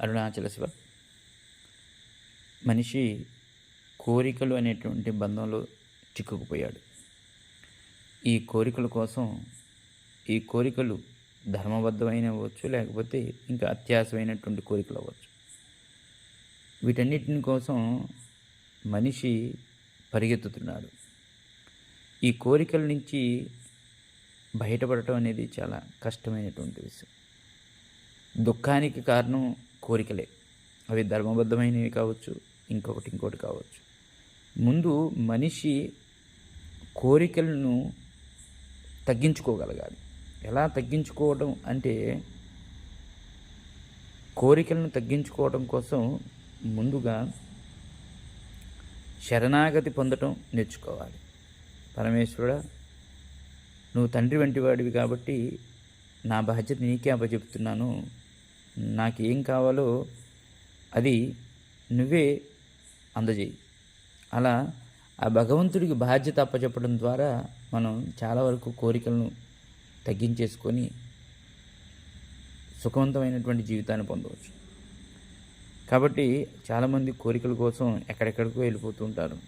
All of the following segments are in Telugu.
అరుణాచల శివ మనిషి కోరికలు అనేటువంటి బంధంలో చిక్కుకుపోయాడు. ఈ కోరికల కోసం ఈ కోరికలు ధర్మబద్ధమైన అవ్వచ్చు లేకపోతే ఇంకా అత్యాసమైనటువంటి కోరికలు అవ్వచ్చు. వీటన్నిటిని కోసం మనిషి పరిగెత్తుతున్నాడు. ఈ కోరికల నుంచి బయటపడటం అనేది చాలా కష్టమైనటువంటి విషయం. దుఃఖానికి కారణం కోరికలే. అవి ధర్మబద్ధమైనవి కావచ్చు ఇంకొకటి ఇంకోటి కావచ్చు. ముందు మనిషి కోరికలను తగ్గించుకోగలగాలి. ఎలా తగ్గించుకోవడం అంటే కోరికలను తగ్గించుకోవడం కోసం ముందుగా శరణాగతి పొందటం నేర్చుకోవాలి. పరమేశ్వరుడా నువ్వు తండ్రి వంటి వాడివి కాబట్టి నా బాధ్యత నీకే అప్పచెప్తున్నాను. నాకు ఏం కావాలో అది నువ్వే అందజేయి. అలా ఆ భగవంతుడికి బాధ్యత అప్పచెప్పడం ద్వారా మనం చాలా వరకు కోరికలను తగ్గించేసుకొని సుఖవంతమైనటువంటి జీవితాన్ని పొందవచ్చు. కాబట్టి చాలామంది కోరికల కోసం ఎక్కడెక్కడికో వెళ్ళిపోతూ ఉంటారు.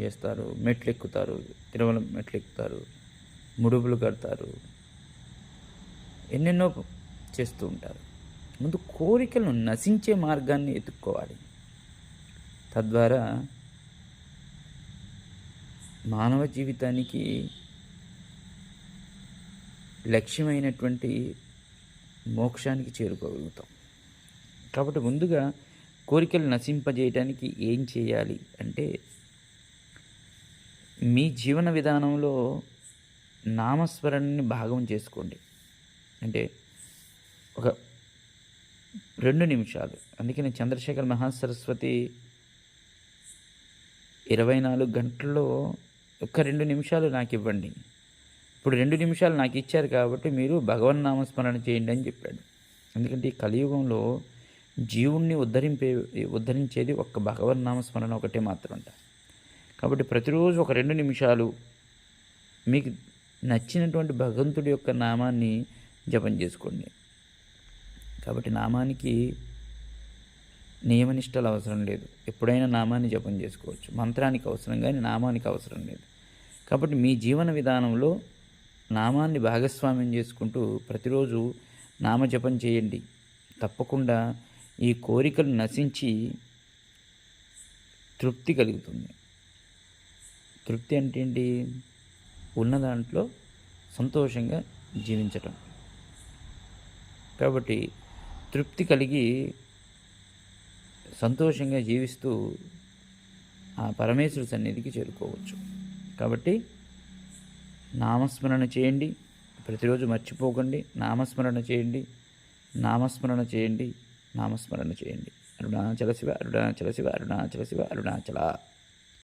చేస్తారు మెట్లు ఎక్కుతారు తిరుమల మెట్లు ఎక్కుతారు ముడుపులు కడతారు. ఎన్నెన్నో చేస్తూ ఉంటారు. ముందు కోరికలను నశించే మార్గాన్ని ఎత్తుక్కోవాలి తద్వారా మానవ జీవితానికి లక్ష్యమైనటువంటి మోక్షానికి చేరుకోగలుగుతాం. కాబట్టి ముందుగా కోరికలు నశింపజేయడానికి ఏం చేయాలి అంటే మీ జీవన విధానంలో నామస్మరణని భాగం చేసుకోండి. అంటే ఒక రెండు నిమిషాలు. అందుకని చంద్రశేఖర్ మహాసరస్వతి ఇరవై నాలుగు గంటల్లో ఒక రెండు నిమిషాలు నాకు ఇవ్వండి. ఇప్పుడు రెండు నిమిషాలు నాకు ఇచ్చారు కాబట్టి మీరు భగవన్ నామస్మరణ చేయండి అని చెప్పాడు. ఎందుకంటే ఈ కలియుగంలో జీవుణ్ణి ఉద్ధరింపే ఉద్ధరించేది ఒక్క భగవన్ నామస్మరణ ఒకటే మాత్రమంట. కాబట్టి ప్రతిరోజు ఒక రెండు నిమిషాలు మీకు నచ్చినటువంటి భగవంతుడి యొక్క నామాన్ని జపం చేసుకోండి. కాబట్టి నామానికి నియమనిష్టలు అవసరం లేదు. ఎప్పుడైనా నామాన్ని జపం చేసుకోవచ్చు. మంత్రానికి అవసరం కానీ నామానికి అవసరం లేదు. కాబట్టి మీ జీవన విధానంలో నామాన్ని భాగస్వామ్యం చేసుకుంటూ ప్రతిరోజు నామజపం చేయండి. తప్పకుండా ఈ కోరికలు నశించి తృప్తి కలుగుతుంది. తృప్తి అంటే ఏంటి? ఉన్న దాంట్లో సంతోషంగా జీవించటం. కాబట్టి తృప్తి కలిగి సంతోషంగా జీవిస్తూ ఆ పరమేశ్వరు సన్నిధికి చేరుకోవచ్చు. కాబట్టి నామస్మరణ చేయండి. ప్రతిరోజు మర్చిపోకండి. నామస్మరణ చేయండి. నామస్మరణ చేయండి. నామస్మరణ చేయండి. అరుణాచల శివ అరుణాచల శివ అరుణాచల శివ అరుణాచల.